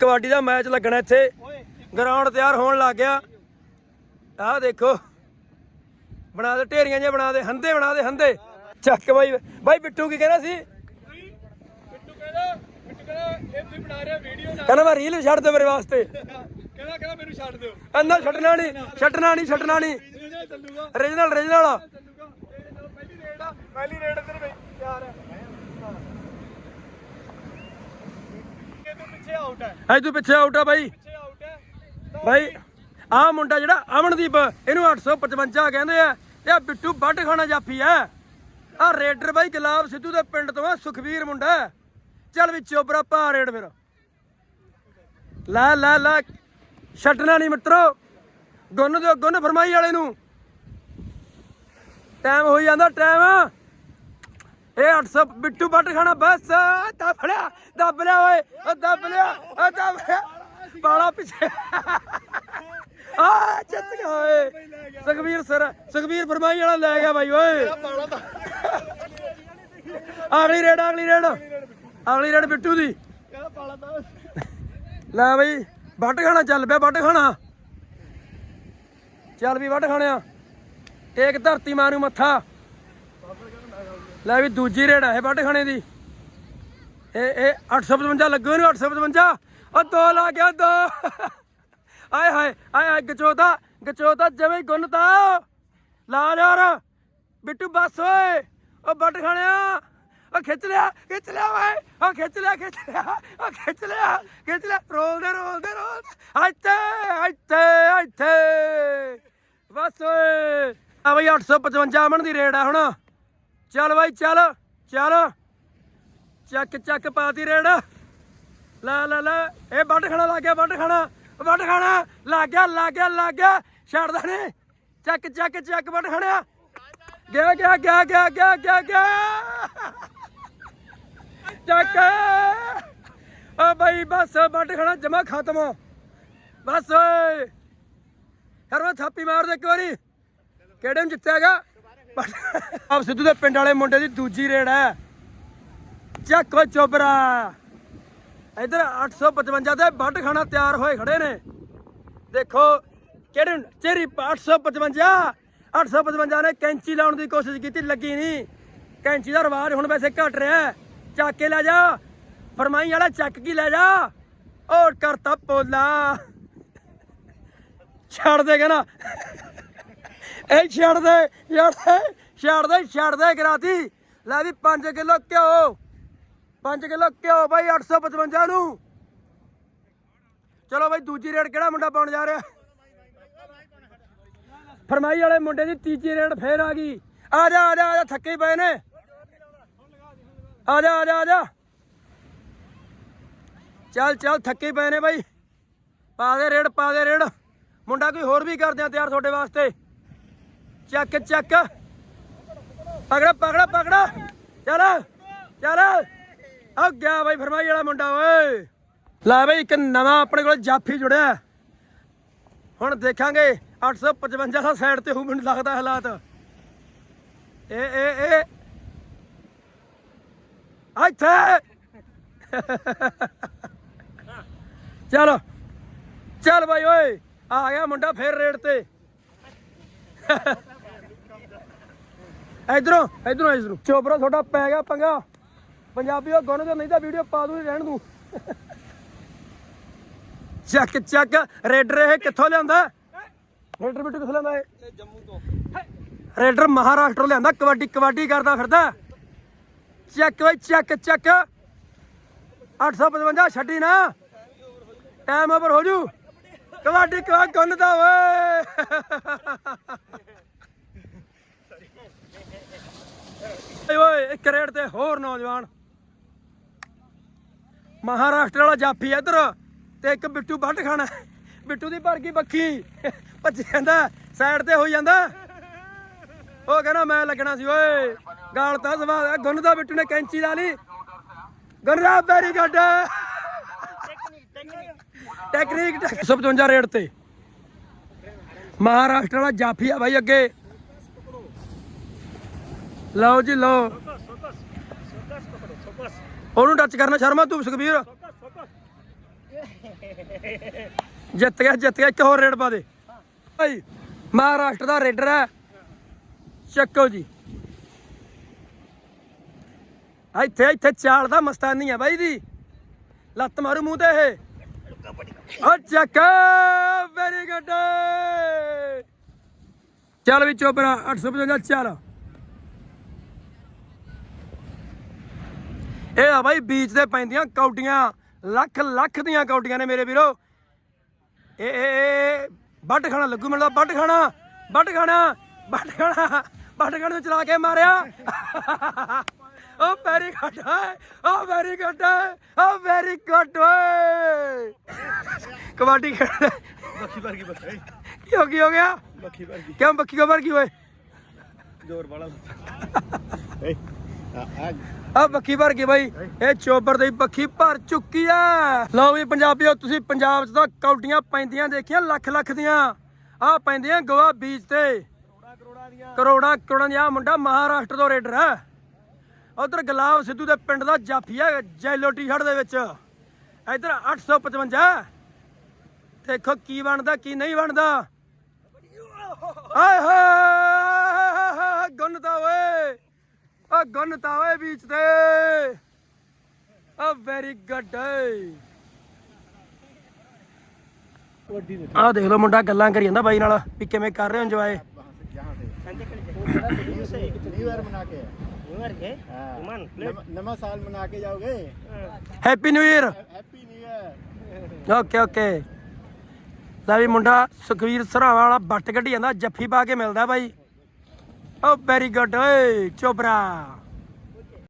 ਕਬੱਡੀ ਦਾ match ਲੱਗਣਾ ਇੱਥੇ। Ground ਤਿਆਰ ਹੋਣ ਲੱਗ ਗਿਆ। ਆਹ ਦੇਖੋ। ਬਣਾ ਦੇ ਢੇਰੀਆਂ ਜੇ ਬਣਾ ਦੇ ਹੰਦੇ ਬਣਾ ਦੇ ਹੰਦੇ। ਚੱਕ ਬਾਈ ਬਾਈ ਬਿੱਟੂ ਕੀ ਕਹਿੰਦਾ ਸੀ? ਬਿੱਟੂ ਕਹਿੰਦਾ ਬਿੱਟੂ ਕਹਿੰਦਾ ਇਹ ਤੁਸੀਂ ਬਣਾ ਰਹੇ ਵੀਡੀਓ ਨਾ ਕਹਿੰਦਾ ਮੈਂ ਰੀਲ ਛੱਡ ਦੇ ਮੇਰੇ ਵਾਸਤੇ। ਕਹਿੰਦਾ ਕਹਿੰਦਾ ਮੈਨੂੰ ਛੱਡ ਦਿਓ ਅੰਨਾ ਛੱਡਣਾ ਨਹੀਂ ਛੱਡਣਾ ਨਹੀਂ ਛੱਡਣਾ ਨਹੀਂ। ਰੀਜਨਲ ਰੀਜਨਲ ਪਹਿਲੀ ਰੇਡ ਆ ਪਹਿਲੀ ਰੇਡ ਇੱਧਰ ਬਈ ਤਿਆਰ ਹੈ ਇਹ ਤੋਂ ਪਿੱਛੇ ਆਊਟ ਹੈ। ਐ ਤੂੰ ਪਿੱਛੇ ਆਊਟ ਆ ਬਾਈ। ਪਿੱਛੇ ਆਊਟ ਹੈ। ਬਾਈ ਆਹ ਮੁੰਡਾ ਜਿਹੜਾ ਅਮਨਦੀਪ ਇਹਨੂੰ 855 ਕਹਿੰਦੇ ਆ। ਤੇ ਆ ਬਿੱਟੂ ਵੱਢ ਖਾਣਾ ਜਾਫੀ ਆ ਆ ਰੇਡਰ ਬਾਈ ਗੁਲਾਬ ਸਿੱਧੂ ਦੇ ਪਿੰਡ ਤੋਂ ਆ ਸੁਖਵੀਰ ਮੁੰਡਾ। ਚੱਲ ਵੀ ਚੋਬਰਾ ਪਾ ਰੇਡ ਫਿਰ। ਲੈ ਲੈ ਲੈ। ਛੱਡਣਾ ਨਹੀਂ ਮਿੱਤਰੋ। ਗੁੰਨ ਦਿਓ ਗੁੰਨ ਫਰਮਾਈ ਵਾਲੇ ਨੂੰ। ਟਾਈਮ ਹੋਈ ਜਾਂਦਾ ਟਾਈਮ ਇਹ 800 ਬਿੱਟੂ ਵੱਢ ਖਾਣਾ ਬਸ ਦੱਬ ਲਿਆ ਦੱਬ ਲਿਆ ਓਏ ਉਹ ਦੱਬ ਲਿਆ ਉਹ ਦੱਬ ਲਿਆ। ਬਾਲਾ ਪਿੱਛੇ। ਆ ਜਿੱਤ ਗਿਆ ਓਏ। ਸੁਖਵੀਰ ਸਰ ਸੁਖਵੀਰ ਫਰਮਾਈ ਵਾਲਾ ਲੈ ਗਿਆ ਬਾਈ ਓਏ। ਅਗਲੀ ਰੇਡ ਅਗਲੀ ਰੇਡ। ਅਗਲੀ ਰੇਡ ਬਿੱਟੂ ਦੀ। ਲੈ ਬਈ ਵੱਢ ਖਾਣਾ ਚੱਲ ਪਿਆ, ਵੱਟ ਖਾਣਾ। ਚੱਲ ਵੀ ਵੱਢ ਖਾਣਿਆ। ਟੇਕ ਧਰਤੀ ਮਾਰੂ ਮੱਥਾ। ਲੈ ਵੀ ਦੂਜੀ ਰੇਡ ਆ ਇਹ ਖਾਣੇ ਦੀ। ਇਹ ਇਹ 855 ਲੱਗੋ ਇਹਨੂੰ 855 ਉਹ ਦੋ ਲਾ ਗਿਆ ਦੋ। ਆਏ ਹਾਏ ਆਏ ਹਾਏ ਗਚੋਤਾ ਗਚੋਦਾ ਜਿਵੇਂ ਹੀ ਗੁੰਨਤਾ ਲਾ ਯਾਰ ਬਿੱਟੂ ਬੱਸ ਓਏ। ਉਹ ਵੱਢ ਖਾਣਿਆ ਉਹ ਖਿੱਚ ਲਿਆ ਖਿੱਚ ਲਿਆ ਓਏ। ਉਹ ਖਿੱਚ ਲਿਆ ਖਿੱਚ ਲਿਆ, ਉਹ ਖਿੱਚ ਲਿਆ ਖਿੱਚ ਲਿਆ। ਰੋਲ ਦੇ ਰੋਲ ਦੇ, ਰੋਲ। ਇੱਥੇ ਇੱਥੇ ਇੱਥੇ ਬਸ ਓਏ। ਆ ਬਈ 855 ਅਮਨ ਦੀ ਰੇਡ ਆ ਹੁਣ। ਚੱਲ ਬਾਈ, ਚੱਲ ਚੱਲ। ਚੱਕ ਚੱਕ ਪਾਤੀ ਰੇਡ। ਲੈ ਲੈ ਲੈ। ਇਹ ਵੱਢ ਖਾਣਾ ਲੱਗ ਗਿਆ, ਵੱਢ ਖਾਣਾ ਵੱਢ ਖਾਣਾ। ਲੱਗ ਗਿਆ ਲੱਗ ਗਿਆ ਲੱਗ ਗਿਆ। ਛੱਡਦਾ ਨਹੀਂ। ਚੱਕ ਚੱਕ ਚੱਕ ਵੱਢ ਖਾਣਾ। ਗਿਆ ਗਿਆ ਗਿਆ ਗਿਆ ਗਿਆ ਗਿਆ ਗਿਆ। ਚੱਕ। ਆ ਬਾਈ, ਬਸ ਵੱਢ ਖਾਣਾ, ਜਮਾ ਖਤਮ। ਬਸ। ਓਏ ਹਰ ਥਾਪੀ ਮਾਰ ਦੇ ਇੱਕ ਵਾਰੀ। ਕਿਹੜੇ ਨੂੰ ਜਿੱਤਿਆਗਾ ਆਪ ਸਿੱਧੂ ਦੇ ਪਿੰਡ ਵਾਲੇ ਮੁੰਡੇ ਦੀ ਦੂਜੀ ਰੇਡ ਹੈ। ਚੱਕੋ ਚੋਬਰਾ। ਇਧਰ 855 ਦੇ ਵੱਢ ਖਾਣਾ ਤਿਆਰ ਹੋਏ ਖੜੇ ਨੇ। ਦੇਖੋ ਕਿਹੜੇ ਨੂੰ? ਚੇਰੀ 855 855 ਨੇ ਕੈਂਚੀ ਲਾਉਣ ਦੀ ਕੋਸ਼ਿਸ਼ ਕੀਤੀ, ਲੱਗੀ ਨਹੀਂ। ਕੈਂਚੀ ਦਾ ਰਿਵਾਜ ਹੁਣ ਵੈਸੇ ਘਟ ਰਿਹਾ ਚੱਕ ਕੇ ਲੈ ਜਾ। ਫਰਮਾਈ ਵਾਲਾ ਚੱਕ ਕੀ ਲੈ ਜਾ। ਔਰ ਕਰਤਾ ਪੋਲਾ। ਛੱਡ ਦੇ ਕਹਿੰਦਾ। ਇਹ ਛੱਡ ਦੇ ਛੱਡ ਦੇ ਛੱਡ ਦੇ ਛੱਡ ਦੇ ਕਰਾਤੀ ਲੈ ਵੀ 5 ਕਿਲੋ ਘਿਓ। 5 ਕਿਲੋ ਘਿਓ ਬਾਈ 855 ਨੂੰ। ਚਲੋ ਬਾਈ, ਦੂਜੀ ਰੇਡ ਕਿਹੜਾ ਮੁੰਡਾ ਪਾਉਣ ਜਾ ਰਿਹਾ? ਫਰਮਾਈ ਵਾਲੇ ਮੁੰਡੇ ਦੀ ਤੀਜੀ ਰੇਡ ਫੇਰ ਆ ਗਈ। ਆ ਜਾ ਆ ਜਾ ਆ ਜਾ, ਥੱਕੇ ਪਏ ਨੇ। ਆ ਜਾ ਆ ਜਾ ਆ ਜਾ। ਚੱਲ ਚੱਲ, ਥੱਕੇ ਪਏ ਨੇ ਬਾਈ। ਪਾ ਦੇ ਰੇਡ ਪਾ ਦੇ ਰੇਡ ਮੁੰਡਾ ਕੋਈ ਹੋਰ ਵੀ ਕਰਦੇ ਆ ਤਿਆਰ ਤੁਹਾਡੇ ਵਾਸਤੇ। ਚੱਕ ਚੱਕ। ਪਕੜਾ ਪਕੜਾ ਪਕੜਾ। ਚੱਲ ਚੱਲ। ਆ ਗਿਆ ਬਾਈ ਫਰਮਾਈ ਵਾਲਾ ਮੁੰਡਾ, ਓਏ। ਲੈ ਬਾਈ, ਇੱਕ ਨਵਾਂ ਆਪਣੇ ਕੋਲ ਜਾਫੀ ਜੁੜਿਆ। ਹੁਣ ਦੇਖਾਂਗੇ 855 ਦਾ ਸਾਈਡ ਤੇ ਹੋ ਮੈਨੂੰ ਲੱਗਦਾ ਹਾਲਾਤ। ਇਹ ਇਹ ਇਹ ਇੱਥੇ। ਚਲੋ, ਚੱਲ ਬਾਈ, ਓਏ। ਆ ਗਿਆ ਮੁੰਡਾ ਫੇਰ ਰੇਡ ਤੇ। ਇਧਰੋਂ ਇਧਰੋਂ ਇਧਰੋਂ। ਚੋਬਰਾ ਤੁਹਾਡਾ ਪੈ ਗਿਆ ਪੰਗਾ। ਪੰਜਾਬੀ ਉਹ ਗੁਣ ਤੇ ਨਹੀਂ ਤਾਂ ਵੀਡੀਓ ਪਾ ਦੂੰ ਰਹਿਣ ਦੂੰ। ਚੱਕ ਚੱਕ, ਰੇਡਰ ਇਹ ਕਿੱਥੋਂ ਲਿਆਂਦਾ? ਰੇਡਰ ਬਿੱਟੂ ਕਿੱਥੋਂ ਲਿਆਂਦਾ ਇਹ? ਜੰਮੂ ਤੋਂ ਰੇਡਰ ਮਹਾਰਾਸ਼ਟਰ ਲਿਆਂਦਾ, ਕਬੱਡੀ ਕਬੱਡੀ ਕਰਦਾ ਫਿਰਦਾ। ਚੱਕ ਵੇ ਚੱਕ ਚੱਕ। 855 ਛੱਡੀ ਨਾ। ਟਾਈਮ ਓਵਰ ਹੋ ਜੂ। ਕਬੱਡੀ ਕਵਾ ਗੁੰਨਦਾ ਓਏ ਓਏ ਇੱਕ ਰੇਡ ਤੇ ਹੋਰ ਨੌਜਵਾਨ। ਮਹਾਰਾਸ਼ਟਰ ਵਾਲਾ ਜਾਫੀ ਇੱਧਰ ਤੇ ਇੱਕ ਬਿੱਟੂ ਵੱਢ ਖਾਣਾ। ਬਿੱਟੂ ਦੀ ਭਰ ਗਈ ਬੱਖੀ। ਭੱਜ ਜਾਂਦਾ ਸਾਈਡ ਤੇ ਹੋਈ ਜਾਂਦਾ। ਉਹ ਕਹਿੰਦਾ, ਮੈਂ ਲੱਗਣਾ ਸੀ, ਓਏ। ਗਾਲ ਤਾਂ ਸਵਾਦ ਗੁੰਨ ਦਾ ਬਿੱਟੂ ਨੇ ਕੈਂਚੀ ਲਾ ਲਈ। ਗੁੰਨਦਾ ਵੈਰੀ ਗੁੱਡ ਟੈਕਨੀਕ 155 ਰੇਡ ਤੇ। ਮਹਾਰਾਸ਼ਟਰ ਵਾਲਾ ਜਾਫੀ ਆ ਬਾਈ ਅੱਗੇ। ਲਓ ਜੀ, ਲਓ। ਉਹਨੂੰ ਟੱਚ ਕਰਨਾ ਸ਼ਰਮਾ ਤੂੰ ਸੁਖਬੀਰ। ਜਿੱਤ ਗਿਆ ਜਿੱਤ ਗਿਆ, ਇੱਕ ਹੋਰ ਰੇਡ ਪਾ ਦੇ। ਭਾਈ, ਮਹਾਰਾਸ਼ਟਰ ਦਾ ਰੇਡਰ ਹੈ। ਚੱਕੋ ਜੀ। ਇੱਥੇ ਇੱਥੇ ਚਾਲ ਦਾ ਮਸਤਾਨੀ ਆ ਬਾਈ ਦੀ ਲੱਤ ਮਾਰੂ ਮੂੰਹ ਤੇ ਇਹ। ਓ ਚੱਕ ਵੈਰੀ ਗੁੱਡ ਚੱਲ ਵੀ ਚੋਪਰਾ 855 ਚੱਲ। ਇਹ ਆ ਬਾਈ ਬੀਚ ਤੇ ਪੈਂਦੀਆਂ ਕੌਡੀਆਂ ਲੱਖ ਲੱਖ ਦੀਆਂ ਕੌਡੀਆਂ ਨੇ ਮੇਰੇ ਵੀਰੋ। ਇਹ ਇਹ ਵੱਢ ਖਾਣਾ ਲੱਗੂ ਮੈਨੂੰ ਵੱਢ ਖਾਣਾ ਵੱਢ ਖਾਣਾ ਵੱਢ ਖਾਣਾ ਵੱਢ ਖਾਣੇ ਨੂੰ ਚਲਾ ਕੇ ਮਾਰਿਆ। ਓ ਵੈਰੀ ਗੁੱਡ ਓ ਵੈਰੀ ਗੁੱਡ ਓ ਵੈਰੀ ਗੁੱਡ ਓਏ। ਕਬੱਡੀ ਖੇਡ ਮੱਖੀ ਵਰਗੀ ਬੱਕਰੀ ਕੀ ਹੋ ਕੀ ਹੋ ਗਿਆ? ਮੱਖੀ ਵਰਗੀ। ਕਿਉਂ ਬੱਕੀ ਕੋ ਵਰ ਕੀ ਹੋਏ ਜ਼ੋਰ ਵਾਲਾ। ਏ ਆ ਪੱਖੀ ਭਰ ਗਈ ਬਾਈ, ਇਹ ਚੋਬਰ ਦੀ ਬੱਕੀ ਭਰ ਚੁੱਕੀ ਆ। ਲਓ ਵੀ ਪੰਜਾਬੀਓ, ਤੁਸੀਂ ਪੰਜਾਬ 'ਚ ਤਾਂ ਕੌਡੀਆਂ ਪੈਂਦੀਆਂ ਦੇਖੀਆਂ, ਲੱਖ ਲੱਖ ਦੀਆਂ। ਆ ਪੈਂਦੀਆਂ ਗੋਆ ਬੀਚ ਤੇ। ਕਰੋੜਾਂ ਕਰੋੜਾਂ ਕਰੋੜਾਂ ਮੁੰਡਾ ਮਹਾਰਾਸ਼ਟਰ ਤੋਂ ਰੇਡਰ ਹੈ। ਉਧਰ ਗੁਲਾਬ ਸਿੱਧੂ ਦੇ ਪਿੰਡ ਦਾ ਜਾਫੀ ਹੈ ਜੈਲੋ ਟੀ-ਸ਼ਰਟ ਦੇ ਵਿੱਚ। ਇਧਰ 855 ਦੇਖੋ ਕੀ ਬਣਦਾ, ਕੀ ਨਹੀਂ ਬਣਦਾ। ਆਏ ਹੋਏ, ਗੁੰਨਤਾ ਓਏ। ਆ ਗੁੰਨਤਾ ਓਏ ਵਿੱਚ ਤੇ ਆ ਵੈਰੀ ਗੁੱਡ ਵੱਡੀ ਦੇ ਆ ਦੇਖ ਲਓ ਮੁੰਡਾ ਗੱਲਾਂ ਕਰੀ ਜਾਂਦਾ ਬਾਈ ਨਾਲ ਵੀ ਕਿਵੇਂ ਕਰ ਰਹੇ ਹੋ ਇੰਜੋਏ न्यू ईयर मना के हाँ। नम- नवा साल मना के जाओगे happy new year happy new year okay okay ਲੈ ਵੀ ਮੁੰਡਾ ਸੁਖਵੀਰ ਸਰਾਵਾ ਵਾਲਾ ਬੱਟ ਕੱਢੀ ਜਾਂਦਾ ਜੱਫੀ ਪਾ ਕੇ ਮਿਲਦਾ ਬਾਈ ਓ ਵੈਰੀ ਗੁੱਡ ਓਏ ਚੋਬਰਾ